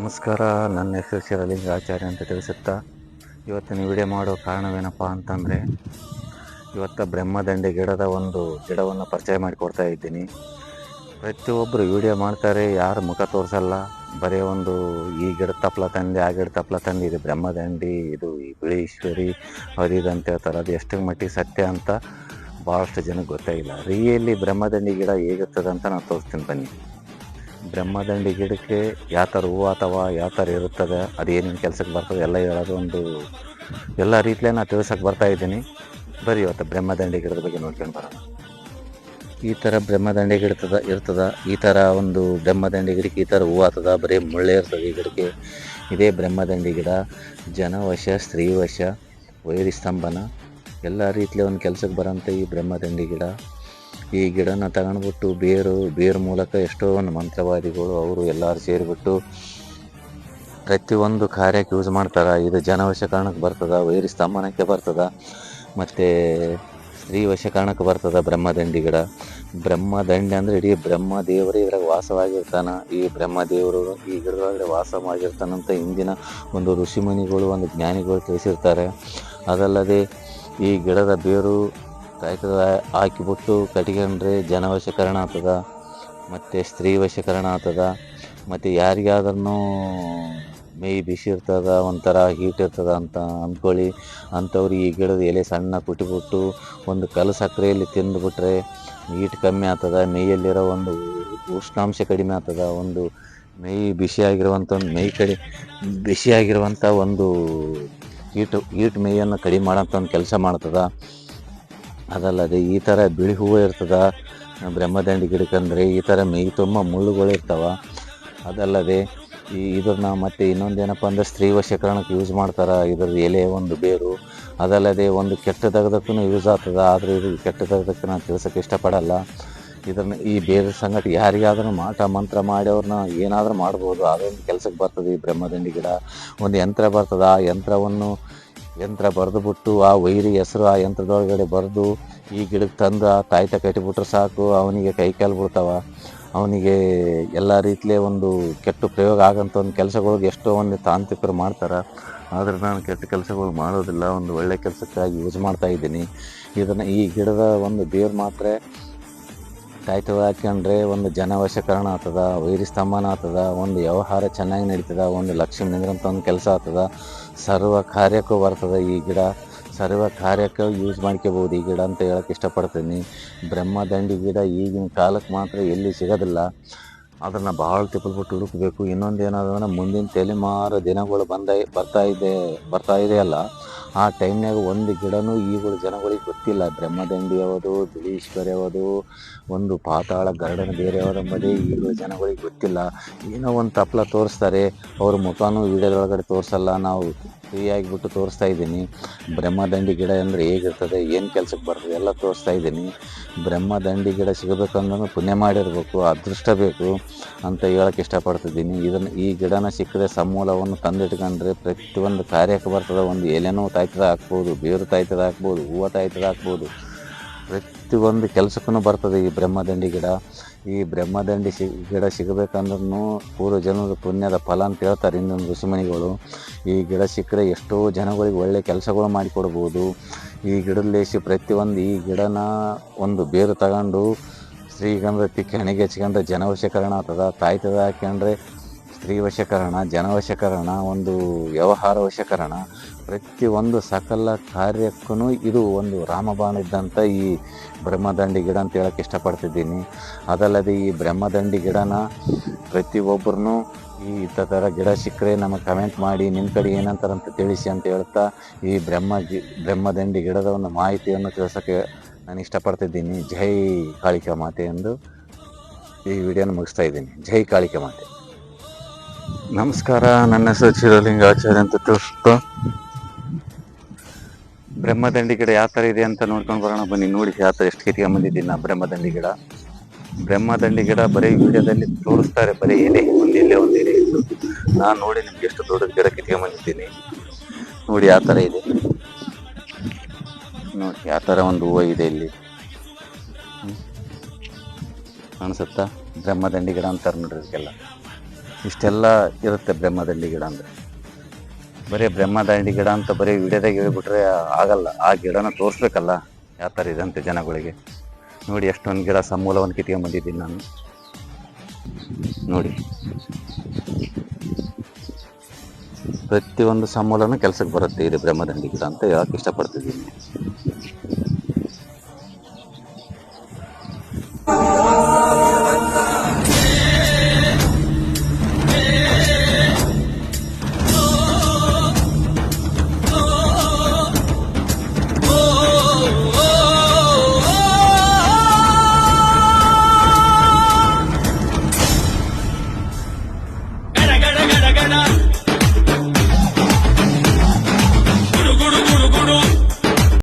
ನಮಸ್ಕಾರ. ನನ್ನ ಹೆಸರು ಶಿವಲಿಂಗ ಆಚಾರ್ಯ ಅಂತ ತಿಳಿಸುತ್ತಾ ಇವತ್ತಿನ ವಿಡಿಯೋ ಮಾಡೋ ಕಾರಣವೇನಪ್ಪ ಅಂತಂದರೆ, ಇವತ್ತು ಬ್ರಹ್ಮದಂಡೆ ಗಿಡದ ಒಂದು ಗಿಡವನ್ನು ಪರಿಚಯ ಮಾಡಿಕೊಡ್ತಾ ಇದ್ದೀನಿ. ಪ್ರತಿಯೊಬ್ಬರು ವಿಡಿಯೋ ಮಾಡ್ತಾರೆ, ಯಾರು ಮುಖ ತೋರಿಸಲ್ಲ. ಬರೀ ಒಂದು, ಈ ಗಿಡ ತಪ್ಪಲ ತಂದೆ, ಆ ಗಿಡ ತಪ್ಪಲ ತಂದೆ, ಇದು ಬ್ರಹ್ಮದಂಡಿ, ಇದು ಈ ಬಿಳೀಶ್ವರಿ ಅದು ಇದು ಅಂತ ಹೇಳ್ತಾರೆ. ಅದು ಎಷ್ಟು ಮಟ್ಟಿಗೆ ಸತ್ಯ ಅಂತ ಭಾಳಷ್ಟು ಜನಕ್ಕೆ ಗೊತ್ತಾಗಿಲ್ಲ ರಿಯಲ್ಲಿ ಬ್ರಹ್ಮದಂಡಿ ಗಿಡ ಹೇಗಿರ್ತದೆ ಅಂತ ನಾನು ತೋರಿಸ್ತೀನಿ ಬನ್ನಿ. ಬ್ರಹ್ಮದಂಡಿ ಗಿಡಕ್ಕೆ ಯಾವ ಥರ ಹೂವು ಅಥವಾ ಯಾವ ಥರ ಇರುತ್ತದೆ, ಅದು ಏನೇನು ಕೆಲಸಕ್ಕೆ ಬರ್ತದೆ, ಎಲ್ಲ ಹೇಳೋದು ಒಂದು ಎಲ್ಲ ರೀತಿಯಲ್ಲೇ ನಾನು ತಿಳಿಸೋಕೆ ಬರ್ತಾ ಇದ್ದೀನಿ. ಬರೀ ಇವತ್ತು ಬ್ರಹ್ಮದಂಡಿ ಗಿಡದ ಬಗ್ಗೆ ನೋಡ್ಕೊಂಡು ಬರೋಣ. ಈ ಥರ ಬ್ರಹ್ಮದಂಡಿ ಗಿಡತದ ಇರ್ತದ, ಈ ಥರ ಒಂದು ಬ್ರಹ್ಮದಂಡಿ ಗಿಡಕ್ಕೆ ಈ ಥರ ಹೂವು ಆಗ್ತದ, ಬರೀ ಮುಳ್ಳೆ ಇರ್ತದೆ ಈ ಗಿಡಕ್ಕೆ. ಇದೇ ಬ್ರಹ್ಮದಂಡಿ ಗಿಡ, ಜನವಶ, ಸ್ತ್ರೀವಶ ವೈರಿ ಸ್ತಂಭನ ಎಲ್ಲ ರೀತಿಯಲ್ಲಿ ಒಂದು ಕೆಲಸಕ್ಕೆ ಬರೋಂಥ ಈ ಬ್ರಹ್ಮದಂಡಿ ಗಿಡ. ಈ ಗಿಡನ ತಗೊಂಡ್ಬಿಟ್ಟು ಬೇರು ಬೇರು ಮೂಲಕ ಎಷ್ಟೋ ಒಂದು ಮಂತ್ರವಾದಿಗಳು ಅವರು ಎಲ್ಲರೂ ಸೇರಿಬಿಟ್ಟು ಪ್ರತಿಯೊಂದು ಕಾರ್ಯಕ್ಕೆ ಯೂಸ್ ಮಾಡ್ತಾರೆ. ಇದು ಜನವಶಕರಣಕ್ಕೆ ಬರ್ತದೆ, ವೈರಿ ಸ್ತಂಭನಕ್ಕೆ ಬರ್ತದೆ, ಮತ್ತು ಸ್ತ್ರೀ ವಶಕರಣಕ್ಕೆ ಬರ್ತದ ಬ್ರಹ್ಮದಂಡಿ ಗಿಡ. ಬ್ರಹ್ಮದಂಡಿ ಅಂದರೆ ಇಡೀ ಬ್ರಹ್ಮದೇವರೇ ಇದ್ರಾಗ ವಾಸವಾಗಿರ್ತಾನೆ. ಈ ಬ್ರಹ್ಮ ದೇವರು ಈ ಗಿಡದೊಳಗಡೆ ವಾಸವಾಗಿರ್ತಾನಂತ ಹಿಂದಿನ ಒಂದು ಋಷಿಮುನಿಗಳು ಒಂದು ಜ್ಞಾನಿಗಳು ತಿಳಿಸಿರ್ತಾರೆ. ಅದಲ್ಲದೆ ಈ ಗಿಡದ ಬೇರು ಕಾಯ್ತದ, ಹಾಕಿಬಿಟ್ಟು ಕಟ್ಕೊಂಡ್ರೆ ಜನವಶಕರಣ ಆಗ್ತದ, ಮತ್ತು ಸ್ತ್ರೀ ವಶೀಕರಣ ಆಗ್ತದ, ಮತ್ತು ಯಾರಿಗಾದ್ರೂ ಮೈ ಬಿಸಿ ಇರ್ತದ, ಒಂಥರ ಹೀಟ್ ಇರ್ತದ ಅಂತ ಅಂದ್ಕೊಳ್ಳಿ. ಅಂಥವ್ರು ಈ ಗಿಡದ ಎಲೆ ಸಣ್ಣ ಕುಟ್ಟಿಬಿಟ್ಟು ಒಂದು ಕಲ್ಲು ಸಕ್ಕರೆಯಲ್ಲಿ ತಿಂದುಬಿಟ್ರೆ ಹೀಟ್ ಕಮ್ಮಿ ಆಗ್ತದ, ಮೇಯಲ್ಲಿರೋ ಒಂದು ಉಷ್ಣಾಂಶ ಕಡಿಮೆ ಆಗ್ತದ, ಒಂದು ಮೈ ಬಿಸಿಯಾಗಿರುವಂಥ ಒಂದು ಮೈ ಕಡಿ, ಬಿಸಿಯಾಗಿರುವಂಥ ಒಂದು ಹೀಟು ಹೀಟ್ ಮೇಯನ್ನು ಕಡಿಮೆ ಮಾಡೋಂಥ ಒಂದು ಕೆಲಸ ಮಾಡ್ತದ. ಅದಲ್ಲದೆ ಈ ಥರ ಬಿಳಿ ಹೂವು ಇರ್ತದೆ, ಬ್ರಹ್ಮದಂಡಿ ಗಿಡಕ್ಕಂದರೆ ಈ ಥರ ಮೈ, ತುಂಬ ಮುಳ್ಳುಗಳು ಇರ್ತವೆ ಅದಲ್ಲದೆ ಈ ಇದ್ರನ್ನ ಮತ್ತು ಇನ್ನೊಂದೇನಪ್ಪ ಅಂದ್ರೆ ಸ್ತ್ರೀ ವಶೀಕರಣಕ್ಕೆ ಯೂಸ್ ಮಾಡ್ತಾರೆ ಇದ್ರ ಎಲೆ ಒಂದು ಬೇರು. ಅದಲ್ಲದೆ ಒಂದು ಕೆಟ್ಟ ತೆಗ್ದಕ್ಕೂ ಯೂಸ್ ಆಗ್ತದೆ, ಆದರೆ ಇದು ಕೆಟ್ಟದಾಗದಕ್ಕೆ ನಾನು ತಿಳ್ಸೋಕ್ಕೆ ಇಷ್ಟಪಡಲ್ಲ. ಇದನ್ನು ಈ ಬೇರೆ ಸಂಗಟ ಯಾರಿಗಾದ್ರೂ ಮಾಟ ಮಂತ್ರ ಮಾಡಿ ಏನಾದರೂ ಮಾಡ್ಬೋದು, ಅದೊಂದು ಕೆಲಸಕ್ಕೆ ಬರ್ತದೆ ಈ ಬ್ರಹ್ಮದಂಡಿ ಗಿಡ. ಒಂದು ಯಂತ್ರ ಬರ್ತದೆ, ಆ ಯಂತ್ರವನ್ನು ಯಂತ್ರ ಬರೆದುಬಿಟ್ಟು ಆ ವೈರಿ ಹೆಸರು ಆ ಯಂತ್ರದೊಳಗಡೆ ಬರೆದು ಈ ಗಿಡಕ್ಕೆ ತಂದು ಆ ತಾಯ್ತ ಕಟ್ಟಿಬಿಟ್ರೆ ಸಾಕು, ಅವನಿಗೆ ಕೈ ಕಾಲು ಬಿಡ್ತಾವ. ಅವನಿಗೆ ಎಲ್ಲ ರೀತಿಲೇ ಒಂದು ಕೆಟ್ಟ ಪ್ರಯೋಗ ಆಗಂಥ ಒಂದು ಕೆಲಸಗಳಿಗೆ ಎಷ್ಟೋ ಒಂದು ತಾಂತ್ರಿಕರು ಮಾಡ್ತಾರೆ. ಆದರೆ ನಾನು ಕೆಟ್ಟ ಕೆಲಸಗಳು ಮಾಡೋದಿಲ್ಲ, ಒಂದು ಒಳ್ಳೆ ಕೆಲಸಕ್ಕಾಗಿ ಯೂಸ್ ಮಾಡ್ತಾ ಇದ್ದೀನಿ. ಇದನ್ನು ಈ ಗಿಡದ ಒಂದು ಬೇರು ಮಾತ್ರ ಕಾಯ್ತವ ಹಾಕ್ಯಂಡ್ರೆ ಒಂದು ಜನವಶಕರಣ ಆಗ್ತದ, ವೈರಿ ಸ್ತಂಭನ ಆಗ್ತದ, ಒಂದು ವ್ಯವಹಾರ ಚೆನ್ನಾಗಿ ನಡೀತದ, ಒಂದು ಲಕ್ಷ್ಮಿ ನಿಂದ್ರಂತ ಒಂದು ಕೆಲಸ ಆಗ್ತದ. ಸರ್ವ ಕಾರ್ಯಕ್ಕೂ ಬರ್ತದೆ ಈ ಗಿಡ. ಸರ್ವ ಕಾರ್ಯಕ್ಕೆ ಯೂಸ್ ಮಾಡ್ಕೋಬೋದು ಈ ಗಿಡ ಅಂತ ಹೇಳಕ್ಕೆ ಇಷ್ಟಪಡ್ತೀನಿ. ಬ್ರಹ್ಮದಂಡಿ ಗಿಡ ಈಗಿನ ಕಾಲಕ್ಕೆ ಮಾತ್ರ ಎಲ್ಲಿ ಸಿಗೋದಿಲ್ಲ. ಅದನ್ನು ಭಾಳ ತಿಪ್ಪಲ್ಬಿಟ್ಟು ಹುಡುಕಬೇಕು. ಇನ್ನೊಂದು ಏನಾದ್ರೆ ಮುಂದಿನ ತಲೆಮಾರು ದಿನಗಳು ಬಂದ, ಬರ್ತಾ ಇದೆ, ಬರ್ತಾ ಇದೆಯಲ್ಲ ಆ ಟೈಮ್ನಾಗ ಒಂದು ಗಿಡನೂ ಈಗಳು ಜನಗಳಿಗೆ ಗೊತ್ತಿಲ್ಲ. ಬ್ರಹ್ಮದಂಡಿ ಯಾವುದು, ಬಿಳೀಶ್ವರ ಯಾವುದು, ಒಂದು ಪಾತಾಳ ಗಾರ್ಡನ್ ಬೇರೆ ಯಾವುದು ಎಂಬುದೇ ಈಗಳು ಜನಗಳಿಗೆ ಗೊತ್ತಿಲ್ಲ. ಏನೋ ಒಂದು ತಪ್ಪಲ ತೋರಿಸ್ತಾರೆ, ಅವ್ರ ಮುಖನೂ ವೀಡಿಯೋದೊಳಗಡೆ ತೋರಿಸಲ್ಲ, ನಾವು ಫ್ರೀ ಆಗಿಬಿಟ್ಟು ತೋರಿಸ್ತಾ ಇದ್ದೀನಿ. ಬ್ರಹ್ಮದಂಡಿ ಗಿಡ ಅಂದರೆ ಹೇಗಿರ್ತದೆ, ಏನು ಕೆಲಸಕ್ಕೆ ಬರ್ತದೆ ಎಲ್ಲ ತೋರಿಸ್ತಾ ಇದ್ದೀನಿ. ಬ್ರಹ್ಮದಂಡಿ ಗಿಡ ಸಿಗಬೇಕಂದ್ರೂ ಪುಣ್ಯ ಮಾಡಿರಬೇಕು, ಅದೃಷ್ಟ ಬೇಕು ಅಂತ ಹೇಳಕ್ಕೆ ಇಷ್ಟಪಡ್ತಿದ್ದೀನಿ. ಇದನ್ನು ಈ ಗಿಡನ ಸಿಕ್ಕದೆ ಸಮೂಲವನ್ನು ತಂದಿಟ್ಕೊಂಡ್ರೆ ಪ್ರತಿಯೊಂದು ಕಾರ್ಯಕ್ಕೆ ಬರ್ತದೆ. ಒಂದು ಎಲೆನೋ ತಾಯ್ತದ ಹಾಕ್ಬೋದು, ಬೇರು ತಾಯ್ತದ ಹಾಕ್ಬೋದು, ಹೂವು ತಾಯ್ತದ ಹಾಕ್ಬೋದು. ಪ್ರತಿಯೊಂದು ಕೆಲಸಕ್ಕೂ ಬರ್ತದೆ ಈ ಬ್ರಹ್ಮದಂಡಿ ಗಿಡ. ಈ ಬ್ರಹ್ಮದಂಡಿ ಸಿ ಗಿಡ ಸಿಗಬೇಕಂದ್ರೂ ಪೂರ್ವ ಜನರ ಪುಣ್ಯದ ಫಲ ಅಂತ ಹೇಳ್ತಾರೆ ಇನ್ನೊಂದು ಋಷಿಮಣಿಗಳು ಈ ಗಿಡ ಸಿಕ್ಕರೆ ಎಷ್ಟೋ ಜನಗಳಿಗೆ ಒಳ್ಳೆಯ ಕೆಲಸಗಳು ಮಾಡಿಕೊಡ್ಬೋದು. ಈ ಗಿಡದಲೇಸಿ ಪ್ರತಿಯೊಂದು ಈ ಗಿಡನ ಒಂದು ಬೇರು ತಗೊಂಡು ಶ್ರೀಗಂಧ ತಿಕ್ಕಿ ಹಣೆಗೆ ಹಚ್ಕೊಂಡ್ರೆ ಜನವಶೀಕರಣ ಆಗ್ತದೆ. ತಾಯ್ತದ ಹಾಕ್ಯಂಡ್ರೆ ಸ್ತ್ರೀ ವಶೀಕರಣ ಜನವಶೀಕರಣ, ಒಂದು ವ್ಯವಹಾರ ವಶಕರಣ ಪ್ರತಿಯೊಂದು ಸಕಲ ಕಾರ್ಯಕ್ಕೂ ಇದು ಒಂದು ರಾಮಬಾಣ ಇದ್ದಂಥ ಈ ಬ್ರಹ್ಮದಂಡಿ ಗಿಡ ಅಂತ ಹೇಳಕ್ಕೆ ಇಷ್ಟಪಡ್ತಿದ್ದೀನಿ. ಅದಲ್ಲದೆ ಈ ಬ್ರಹ್ಮದಂಡಿ ಗಿಡನ ಪ್ರತಿಯೊಬ್ಬರೂ ಈ ಇಂಥ ಥರ ಗಿಡ ಸಿಕ್ಕರೆ ನಮಗೆ ಕಮೆಂಟ್ ಮಾಡಿ ನಿಮ್ಮ ಕಡೆ ಏನಂತಾರಂತ ತಿಳಿಸಿ ಅಂತ ಹೇಳ್ತಾ ಈ ಬ್ರಹ್ಮ ಜಿ ಬ್ರಹ್ಮದಂಡಿ ಗಿಡದ ಒಂದು ಮಾಹಿತಿಯನ್ನು ತಿಳಿಸೋಕ್ಕೆ ನಾನು ಇಷ್ಟಪಡ್ತಿದ್ದೀನಿ. ಜೈ ಕಾಳಿಕಾ ಮಾತೆ ಎಂದು ಈ ವಿಡಿಯೋನ ಮುಗಿಸ್ತಾ ಇದ್ದೀನಿ. ಜೈ ಕಾಳಿಕಾ ಮಾತೆ. ನಮಸ್ಕಾರ, ನನ್ನ ಹೆಸರು ಚಿರಲಿಂಗಾಚಾರ್ಯ ಅಂತ ತಿಳಿಸ್ತು ಬ್ರಹ್ಮದಂಡಿ ಗಿಡ ಯಾವ ಥರ ಇದೆ ಅಂತ ನೋಡ್ಕೊಂಡು ಬರೋಣ. ಬನ್ನಿ, ನೋಡಿ ಯಾವ ಥರ ಎಷ್ಟು ಕಿರಿಯ ಬಂದಿದ್ದೀನಿ ನಾ ಬ್ರಹ್ಮದಂಡಿ ಗಿಡ. ಬ್ರಹ್ಮದಂಡಿ ಗಿಡ ಬರೀ ವಿಡಿಯೋದಲ್ಲಿ ತೋರಿಸ್ತಾರೆ, ಬರೀ ಎಲೆ ಒಂದು ಎಲೆ ಒಂದು ಎಲೆ ನಾನು ನೋಡಿ ನಿಮ್ಗೆ ಎಷ್ಟು ದೊಡ್ಡದ ಗಿಡ ಕಿತ್ಕೊಂಡ್ ಬಂದಿದ್ದೀನಿ ನೋಡಿ ಯಾವ ಥರ ಇದೆ. ನೋಡಿ ಯಾವ ಥರ ಒಂದು ಹೂವು ಇದೆ ಇಲ್ಲಿ. ಕಾಣಿಸುತ್ತಾ? ಬ್ರಹ್ಮದಂಡಿ ಗಿಡ ಅಂತಾರೆ ನೋಡ್ರಿ ಇದಕ್ಕೆಲ್ಲ. ಇಷ್ಟೆಲ್ಲ ಇರುತ್ತೆ ಬ್ರಹ್ಮದಂಡಿ ಗಿಡ ಅಂದರೆ. ಬರೀ ಬ್ರಹ್ಮದಂಡಿ ಗಿಡ ಅಂತ ಬರೀ ವಿಡಿಯೋದಾಗ ಹೇಳ್ಬಿಟ್ರೆ ಆಗಲ್ಲ. ಆ ಗಿಡನ ತೋರಿಸ್ಬೇಕಲ್ಲ, ಯಾವ ಥರ ಅಂತ ಜನಗಳಿಗೆ. ನೋಡಿ, ಎಷ್ಟೊಂದು ಗಿಡ ಸಮೂಲವನ್ನು ಕಿತ್ಕೊಂಡ್ಬಂದಿದ್ದೀನಿ ನಾನು. ನೋಡಿ. ಪ್ರತಿಯೊಂದು ಸಮೂಲನು ಕೆಲಸಕ್ಕೆ ಬರುತ್ತೆ ಇದು ಬ್ರಹ್ಮದಂಡಿ ಗಿಡ ಅಂತ ಯಾಕೆ ಇಷ್ಟಪಡ್ತಿದ್ದೀನಿ.